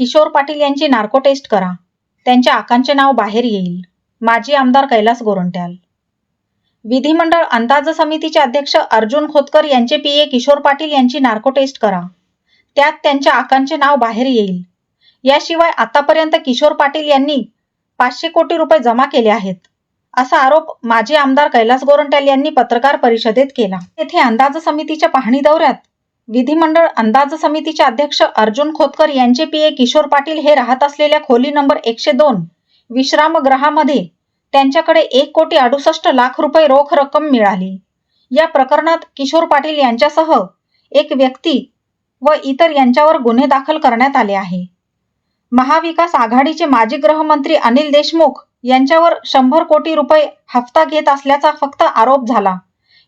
किशोर पाटील यांची narco taste करा. त्यांच्या आकांचे नाव बाहेर येईल. माजी आमदार कैलास गोरंट्याल. विधिमंडळ अंदाज समितीचे अध्यक्ष अर्जुन खोतकर यांचे पीए किशोर पाटील यांची नार्को टेस्ट करा. त्यात त्यांच्या आकांचे नाव बाहेर येईल. याशिवाय आतापर्यंत किशोर पाटील यांनी पाचशे कोटी रुपये जमा केले आहेत. असा आरोप माजी आमदार कैलास गोरंट्याल यांनी पत्रकार परिषदेत केला. येथे अंदाज समितीच्या पाहणी दौऱ्यात विधिमंडळ अंदाज समितीचे अध्यक्ष अर्जुन खोतकर यांचे पीए किशोर पाटील हे राहत असलेल्या खोली नंबर एकशे दोन विश्रामगृहामध्ये त्यांच्याकडे एक कोटी अडुसष्ट लाख रुपये रोख रक्कम मिळाली. या प्रकरणात किशोर पाटील यांच्यासह एक व्यक्ती व इतर यांच्यावर गुन्हे दाखल करण्यात आले आहे. महाविकास आघाडीचे माजी गृहमंत्री अनिल देशमुख यांच्यावर शंभर कोटी रुपये हप्ता घेत असल्याचा फक्त आरोप झाला.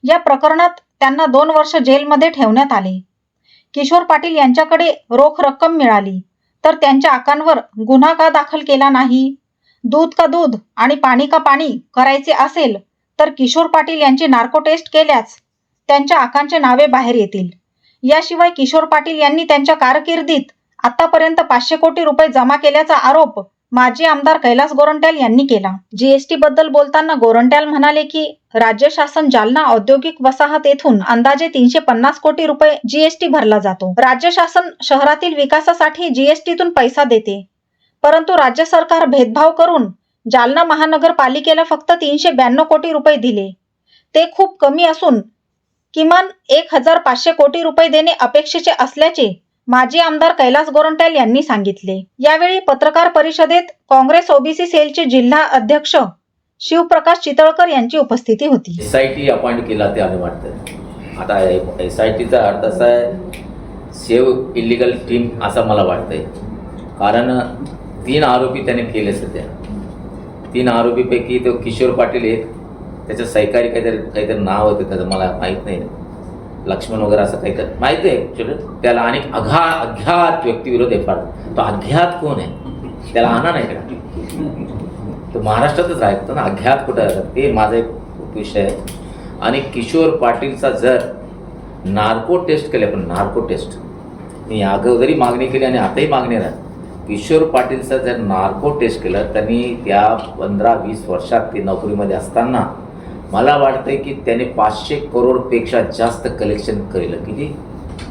या प्रकरणात त्यांना दोन वर्ष जेलमध्ये ठेवण्यात आले. किशोर पाटील यांच्याकडे रोख रक्कम मिळाली. तर त्यांच्या आकांवर गुन्हा का दाखल केला नाही? दूध का दूध आणि पाणी का पाणी करायचे असेल तर किशोर पाटील यांची नार्को टेस्ट केल्यास त्यांच्या आकांचे नावे बाहेर येतील. याशिवाय किशोर पाटील यांनी त्यांच्या कारकिर्दीत आतापर्यंत पाचशे कोटी रुपये जमा केल्याचा आरोप माजी आमदार कैलास गोरंट्याल यांनी केला. जीएसटी बद्दल बोलताना गोरंट्याल म्हणाले की राज्य शासन जालना औद्योगिक वसाहत येथून अंदाजे तीनशे पन्नास कोटी रुपये जीएसटी भरला जातो. राज्य शासन शहरातील विकासासाठी जीएसटीतून पैसा देते. परंतु राज्य सरकार भेदभाव करून जालना महानगरपालिकेला फक्त तीनशे ब्याण्णव कोटी रुपये दिले. ते खूप कमी असून किमान एक हजार पाचशे कोटी रुपये देणे अपेक्षेचे असल्याचे माजी आमदार कैलास गोरंट्याल यांनी सांगितले. यावेळी पत्रकार परिषदेत काँग्रेस ओबीसी सेलचे जिल्हा अध्यक्ष शिवप्रकाश चितळकर यांची उपस्थिती होती. एस आय टी अपॉइंट केला ते आम्ही वाटतं. आता एस आय टीचा अर्थ असा आहे सेव इलिगल टीम असं मला वाटतंय. कारण तीन आरोपी त्याने केले सध्या. तीन आरोपीपैकी तो किशोर पाटील एक त्याचं सहकारी काहीतरी काहीतरी नाव होतं त्याचं मला माहीत नाही. लक्ष्मण वगैरे असं काहीतरी माहिती आहे ॲक्च्युली त्याला आणि अघा अज्ञात व्यक्तीविरोध एफ आर तो अघ्यात कोण आहे? त्याला आणा नाही का? तो महाराष्ट्रातच ऐकतो ना. अघ्यात कुठं? आहे ते माझा एक विषय आहे. आणि किशोर पाटीलचा जर नार्को टेस्ट केले पण नार्को टेस्ट. मी अगोदरी मागणी केली आणि आताही मागणी राहत. किशोर पाटीलचा जर नार्को टेस्ट केलं त्यांनी त्या पंधरा वीस वर्षात ते नोकरीमध्ये असताना मला वाटतंय की त्याने पाचशे करोडपेक्षा जास्त कलेक्शन केलं किती?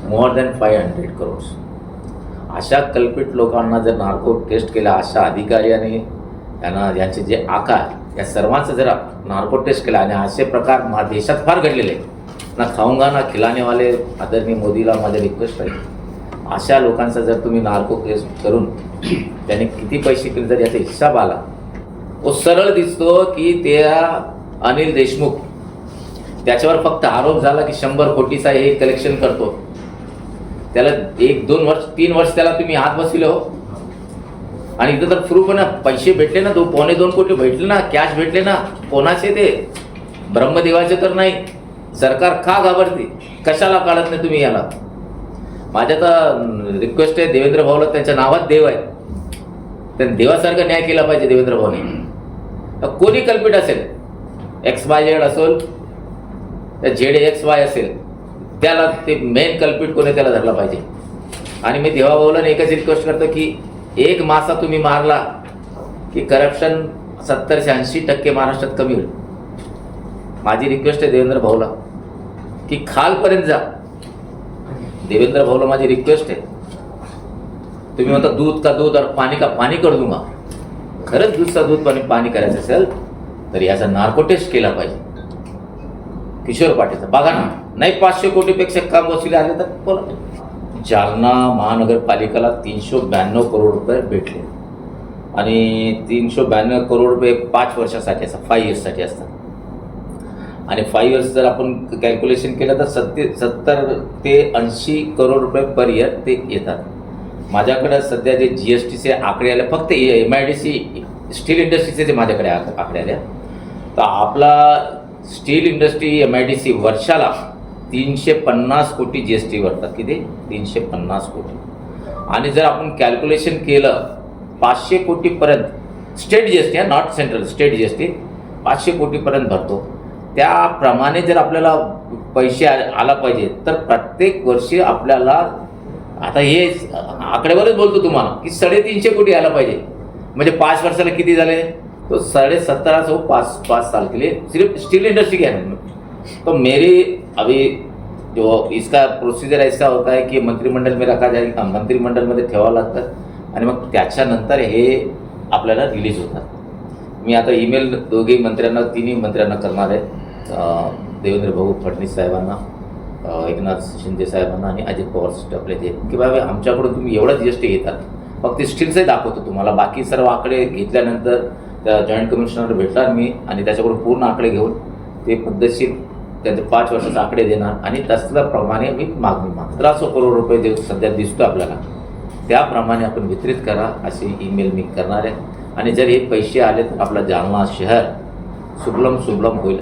More than five hundred crores अशा कल्पित लोकांना जर नार्को टेस्ट केला अशा अधिकाऱ्याने त्यांना याचे जे आकार या सर्वांचं जर नार्को टेस्ट केला आणि असे प्रकार मा देशात फार घडलेले आहेत. ना खाऊंगा ना खिलानेवाले आदरणीय मोदीला माझे रिक्वेस्ट आहे. अशा लोकांचा जर तुम्ही नार्को टेस्ट करून त्याने किती पैसे केले जर याचा हिसाब आला तो सरळ दिसतो की त्या अनिल देशमुख. त्याच्यावर फक्त आरोप झाला की शंभर कोटीचा हे कलेक्शन करतो. त्याला एक दोन वर्ष तीन वर्ष त्याला तुम्ही हात बसविले हो. आणि इथं तर प्रूफ ना पैसे भेटले ना दो पावणे दोन कोटी भेटले ना कॅश भेटले ना कोणाचे ते? ब्रह्मदेवाचे तर नाही. सरकार का घाबरते? कशाला काढत नाही तुम्ही याला? माझ्या तर रिक्वेस्ट आहे देवेंद्र भाऊला त्यांच्या नावात देव आहे. त्यांनी देवासारखा न्याय केला पाहिजे देवेंद्र भाऊने. तर कोणी कल्पित असेल? एक्स वाय झेड असून त्या झेड एक्स वाय असेल त्याला ते मेन कल्पिट कोणी त्याला धरला पाहिजे. आणि मी देवाभाऊला एकच रिक्वेस्ट करतो की एक मासा तुम्ही मारला की करप्शन सत्तरशे ऐंशी टक्के महाराष्ट्रात कमी होईल. माझी रिक्वेस्ट आहे देवेंद्र भाऊला की खालपर्यंत जा. देवेंद्र भाऊला माझी रिक्वेस्ट आहे. तुम्ही म्हणता दूध का दूध और पाणी का पाणी कर दूंगा खरंच दूधचा दूध पाणी पाणी करायचं असेल तर याचा नार्को टेस्ट केला पाहिजे. किशोर पाटीलचा. बघा ना नाही पाचशे कोटीपेक्षा काम वसुली आले तर बोला जालना महानगरपालिकेला तीनशे ब्याण्णव करोड रुपये भेटले. आणि तीनशे ब्याण्णव करोड रुपये पाच वर्षासाठी असतात फाईव्ह इयर्ससाठी असतात. आणि फाईव्ह इयर्स जर आपण कॅल्क्युलेशन केलं तर सत्ते सत्तर ते ऐंशी करोड रुपये पर इयर ते येतात. माझ्याकडे सध्या जे जी एस टीचे आकडे आले फक्त M I D C steel इंडस्ट्रीचे जे माझ्याकडे आकडे आले तर आपला steel industry M I D C वर्षाला तीनशे पन्नास कोटी जी एस टी भरतात. किती? तीनशे पन्नास कोटी. आणि जर आपण कॅल्क्युलेशन केलं पाचशे कोटीपर्यंत state G S T not central state G S T पाचशे कोटीपर्यंत भरतो. त्याप्रमाणे जर आपल्याला पैसे आ- आला पाहिजे तर प्रत्येक वर्षी आपल्याला आता हे आकडेवरच बोलतो तुम्हाला की साडेतीनशे कोटी आला पाहिजे. म्हणजे पाच वर्षाला किती झाले? तो साढ़े सत्रह सौ पाँच पाँच साल के लिए सिर्फ स्टील इंडस्ट्री के है तो मेरी अभी जो इसका प्रोसिजर ऐसा होता है की मंत्रिमंडळ में रखा जाईल मंत्रिमंडळमध्ये ठेवावं लागतं आणि मग त्याच्यानंतर हे आपल्याला रिलीज होतात। मी आता ईमेल दोघेही मंत्र्यांना तिन्ही मंत्र्यांना करणार आहे. देवेंद्र भाऊ फडणवीस साहेबांना एकनाथ शिंदे साहेबांना आणि अजित पवार आपले ते की बाबा आमच्याकडून तुम्ही एवढं जी एस टी घेतात. फक्त स्टीलचे दाखवतो तुम्हाला. बाकी सर्व आकडे घेतल्यानंतर त्या जॉईंट कमिशनर भेटणार मी आणि त्याच्याकडून पूर्ण आकडे घेऊन ते पद्धतशीर त्यांचे पाच वर्षाचे आकडे देणार आणि त्याचप्रमाणे मी मागणी माग सतराशे करोड रुपये जे सध्या दिसतो आपल्याला त्याप्रमाणे आपण वितरित करा असे ईमेल मी करणार आहे. आणि जर हे पैसे आले तर आपला जालना शहर सुबलम सुबलम होईल.